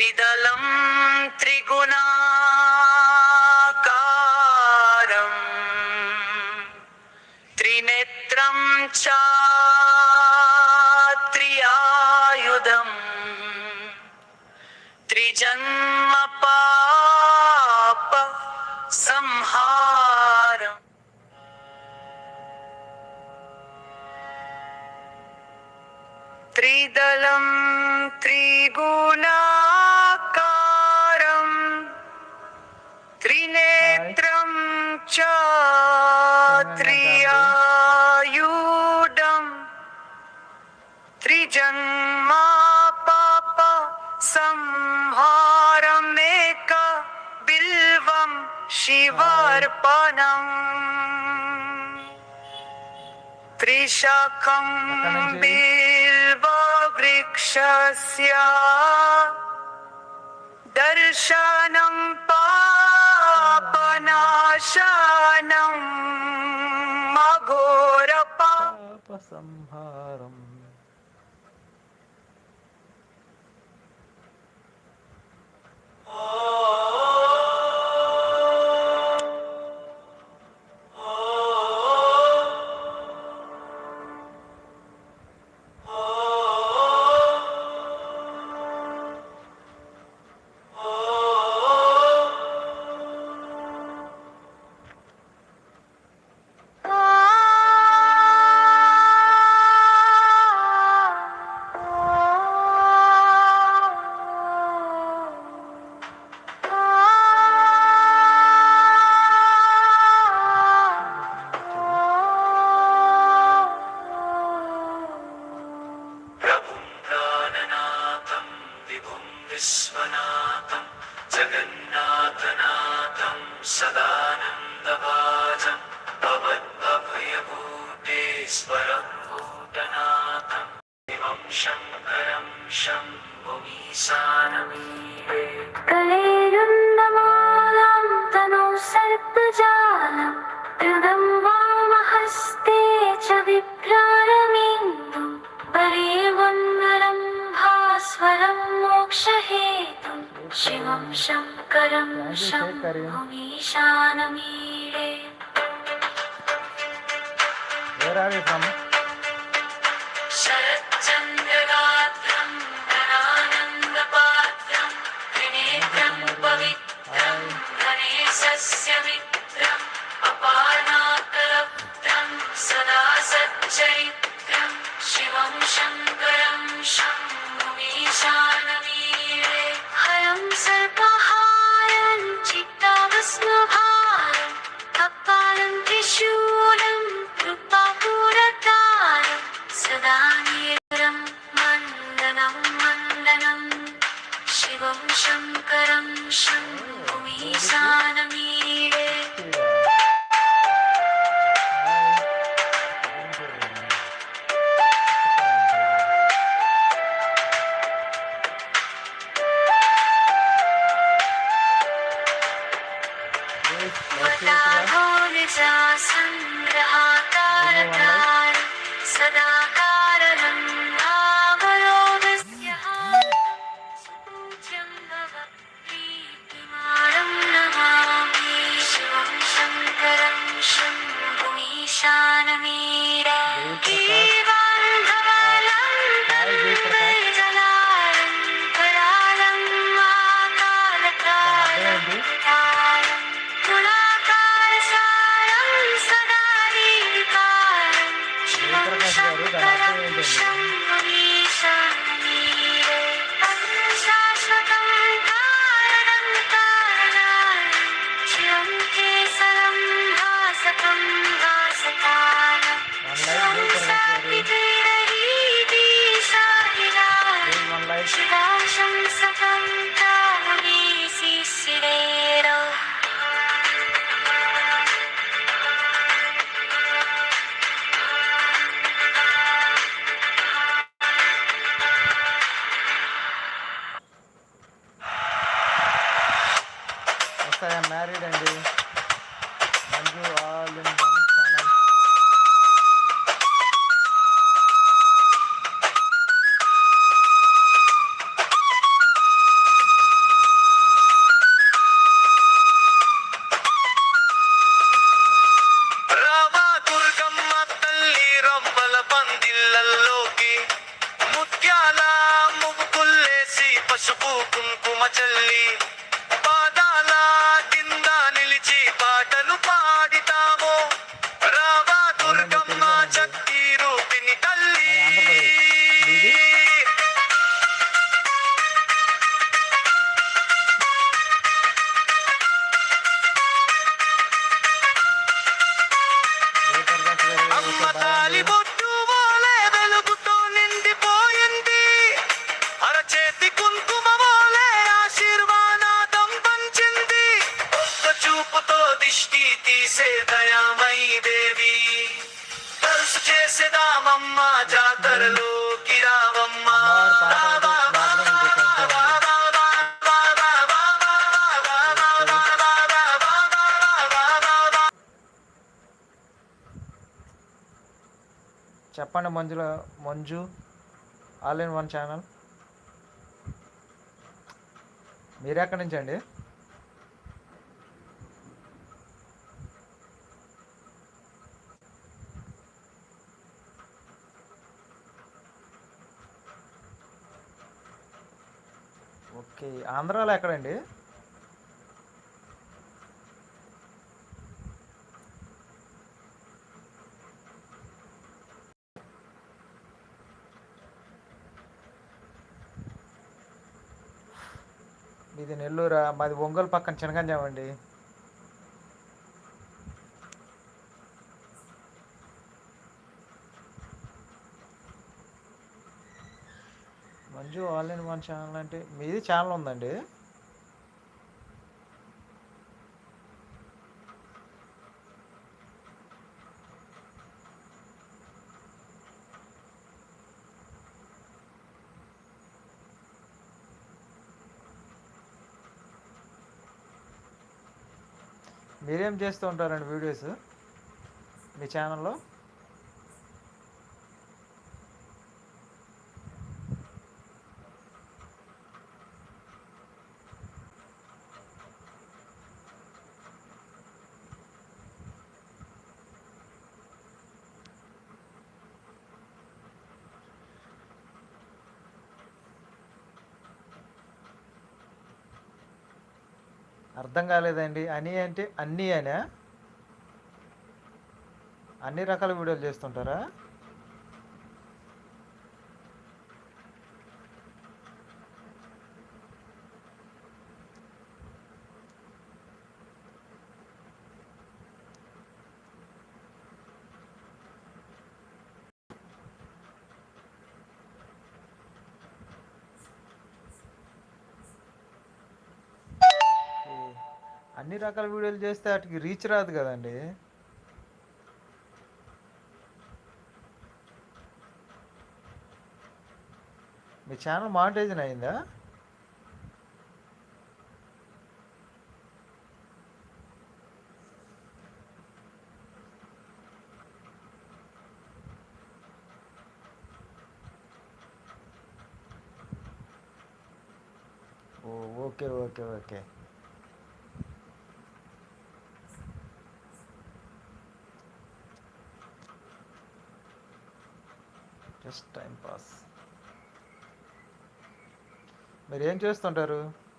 త్రిదళం త్రిగుణాకారం. త్రినేత్రం చాత్రియాయుధం. త్రిజన్మ పాప సంహారం. త్రిదళం త్రిగుణ दर्पणम्। त्रिशाखम् बिल्ववृक्षस्य। दर्शनं पापनाशनम् अघोरपा शम्भुमीशानमीडे Where are you from? Sharat शङ्करं शङ्कुमीशा చెప్పండి Manjula Manju all in one channel. మీరు ఎక్కడి నుంచి అండి? ఓకే ఆంధ్రాలో ఎక్కడండి? మీది మాది ఒంగోలు పక్కన చినగంజాం అండి. మంజు ఆన్లైన్ వన్ ఛానల్ అంటే మీది ఛానల్ ఉందండి. మీరేం చేస్తూ ఉంటారండి వీడియోస్ మీ ఛానల్లో? అర్థం కాలేదండి. అని అంటే అన్నీ అనే అన్ని రకాల వీడియోలు చేస్తుంటారా ఓకే. అన్ని రకాల వీడియోలు చేస్తే వాటికి రీచ్ రాదు కదండి. మీ ఛానల్ మానిటైజన్ అయిందా? ఓ okay okay okay. Just time pass. మీరు ఏం చేస్తుంటారు?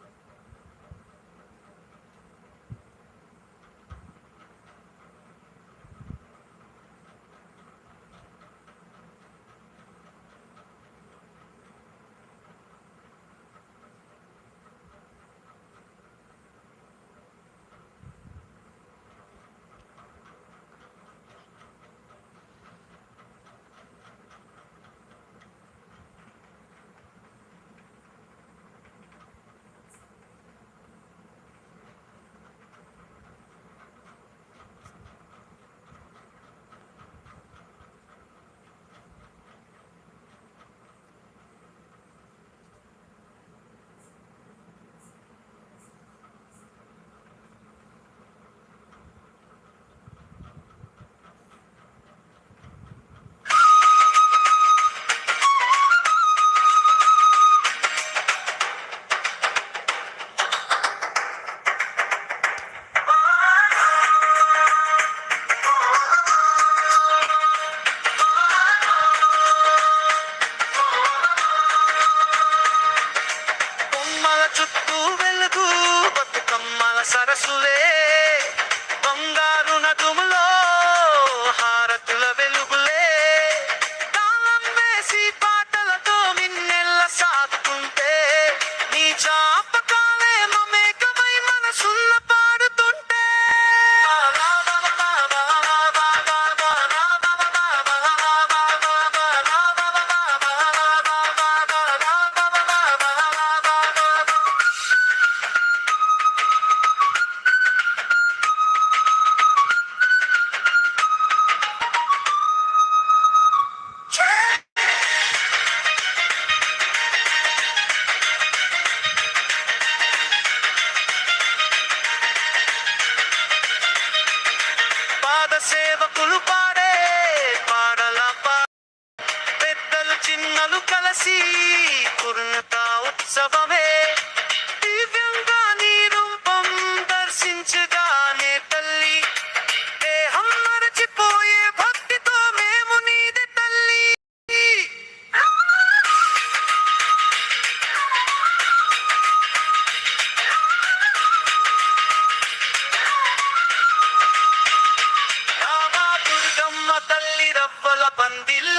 సేవకులు పాడే పాడల పెద్దలు చిన్నలు కలిసి కుర్నత ఉత్సవమే. unbelievable.